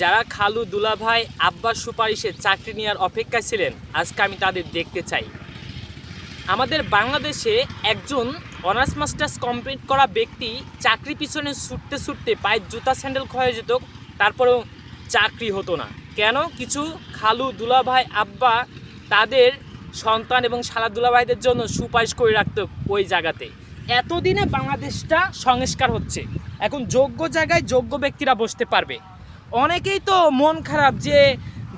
যারা খালু দুলাভাই আব্বার সুপারিশে চাকরি নেওয়ার অপেক্ষায় ছিলেন, আজকে আমি তাদের দেখতে চাই। আমাদের বাংলাদেশে একজন অনার্স মাস্টার্স কমপ্লিট করা ব্যক্তি চাকরি পিছনে ছুটতে ছুটতে পায়ের জুতা স্যান্ডেল ক্ষয়ে যেত, তারপরেও চাকরি হতো না। কেন? কিছু খালু দুলাভাই আব্বা তাদের সন্তান এবং শালা দুলাভাইদের জন্য সুপারিশ করে রাখত ওই জায়গাতে। এতদিনে বাংলাদেশটা সংস্কার হচ্ছে। এখন যোগ্য জায়গায় যোগ্য ব্যক্তিরা বসতে পারবে। অনেকেই তো মন খারাপ যে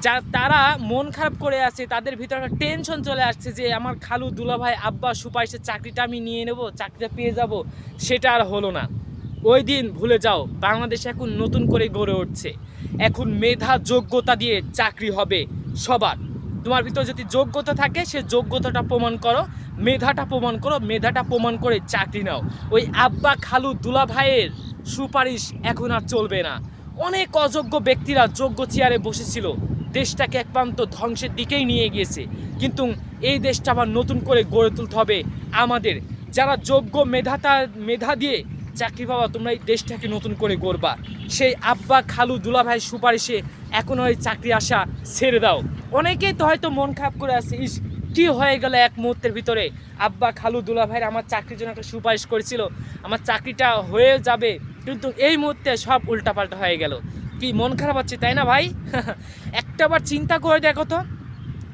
যা তারা মন খারাপ করে আছে, তাদের ভিতরে একটা টেনশন চলে আসছে যে আমার খালু দুলাভাই আব্বা সুপারিশের চাকরিটা আমি নিয়ে নেব, চাকরিটা পেয়ে যাব, সেটা আর হলো না। ওই দিন ভুলে যাও, বাংলাদেশ এখন নতুন করে গড়ে উঠছে। এখন মেধা যোগ্যতা দিয়ে চাকরি হবে সবার। তোমার ভিতর যদি যোগ্যতা থাকে, সে যোগ্যতাটা প্রমাণ করো, মেধাটা প্রমাণ করো, মেধাটা প্রমাণ করে চাকরি নাও। ওই আব্বা খালু দুলা ভাইয়ের সুপারিশ এখন আর চলবে না। অনেক অযোগ্য ব্যক্তিরা যোগ্য চেয়ারে বসেছিল। দেশটাকে এক প্রান্ত ধ্বংসের দিকেই নিয়ে গিয়েছে। কিন্তু এই দেশটা আবার নতুন করে গড়ে তুলতে হবে আমাদের। যারা যোগ্য মেধাতা মেধা দিয়ে চাকরি পাওয়া, তোমরা এই দেশটাকে নতুন করে গড়বা। সেই আব্বা খালু দুলাভাই সুপারিশে এখন ওই চাকরি আসা ছেড়ে দাও। অনেকেই তো হয়তো মন খারাপ করে আছে, ইস, কি হয়ে গেল এক মুহূর্তের ভিতরে? আব্বা খালু দুলাভাইয়ের আমার চাকরির জন্য একটা সুপারিশ করেছিল। আমার চাকরিটা হয়ে যাবে। কিন্তু এই মুহূর্তে সব উল্টাপাল্টা হয়ে গেল। কি মন খারাপ হচ্ছে তাই না ভাই? একটাবার চিন্তা করে দেখো তো।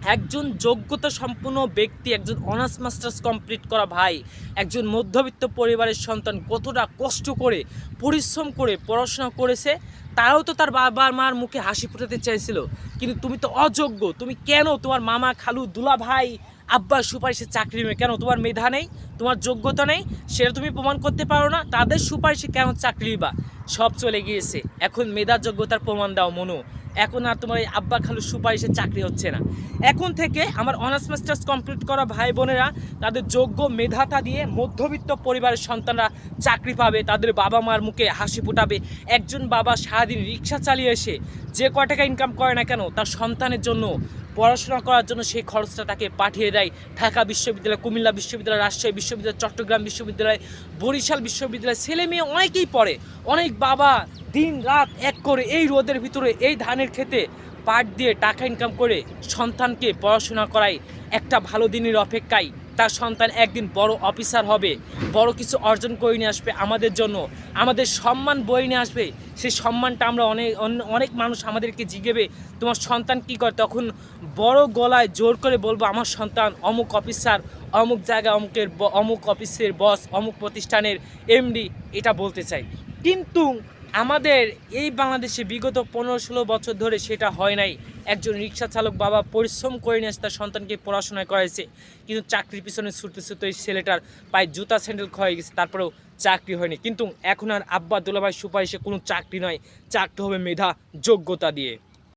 একজন যোগ্যতা সম্পূর্ণ ব্যক্তি, একজন অনার্স মাস্টার্স কমপ্লিট করা ভাই, একজন মধ্যবিত্ত পরিবারের সন্তান কতটা কষ্ট করে, পরিশ্রম করে, পড়াশোনা করেছে তারাও তো তার বাবা মার মুখে হাসি ফুটাতে চাইছিল। কিন্তু তুমি তো অযোগ্য। তুমি কেন তোমার মামা খালু দুলা ভাই আব্বার সুপারিশে চাকরি নেবে? কেন তোমার মেধা নেই? তোমার যোগ্যতা নেই? সেটা তুমি প্রমাণ করতে পারো না। তাদের সুপারিশে কেন চাকরি বা সব চলে গিয়েছে। এখন মেধার যোগ্যতার প্রমাণ দাও, মনু। এখন আর তোমার এই আব্বা খালু সুপারিশে চাকরি হচ্ছে না। এখন থেকে আমার অনার্স মাস্টার্স কমপ্লিট করা ভাই বোনেরা, তাদের যোগ্য মেধাতা দিয়ে মধ্যবিত্ত পরিবারের সন্তানরা চাকরি পাবে, তাদের বাবা মার মুখে হাসি ফোটাবে। একজন বাবা সারাদিন রিক্সা চালিয়ে এসে যে কয় টাকা ইনকাম করে না কেন, তার সন্তানের জন্য পড়াশোনা করার জন্য সেই খরচটা তাকে পাঠিয়ে দেয়। ঢাকা বিশ্ববিদ্যালয়, কুমিল্লা বিশ্ববিদ্যালয়, রাজশাহী বিশ্ববিদ্যালয়, চট্টগ্রাম বিশ্ববিদ্যালয়, বরিশাল বিশ্ববিদ্যালয়, ছেলে মেয়ে অনেকেই পড়ে। অনেক বাবা দিন রাত এক করে এই রোদের ভিতরে এই ধানের খেতে পাট দিয়ে টাকা ইনকাম করে সন্তানকে পড়াশোনা করায় একটা ভালো দিনের অপেক্ষায়। তার সন্তান একদিন বড় অফিসার হবে, বড় কিছু অর্জন করে নিয়ে আসবে আমাদের জন্য, আমাদের সম্মান বয়ে নিয়ে আসবে। সেই সম্মানটা আমরা অনেক অনেক মানুষ আমাদেরকে জিগেবে, তোমার সন্তান কি করে? তখন বড় গলায় জোর করে বলব, আমার সন্তান অমুক অফিসার, অমুক জায়গায় অমুকের অমুক অফিসের বস, অমুক প্রতিষ্ঠানের এমডি, এটা বলতে চাই। কিন্তু আমাদের এই বাংলাদেশে বিগত পনেরো ষোলো বছর ধরে সেটা হয় নাই। একজন রিক্সা চালক বাবা পরিশ্রম করে নিয়ে তার সন্তানকে পড়াশোনা করাইছে। কিন্তু চাকরির পিছনে ছুটতে ছুটতে ওই ছেলেটার পায়ে জুতা স্যান্ডেল ক্ষয়ে গেছে, তারপরেও চাকরি হয়নি। কিন্তু এখন আর আব্বা দুলাভাই সুপারিশে কোনো চাকরি নয়, চাকরি হবে মেধা, যোগ্যতা দিয়ে।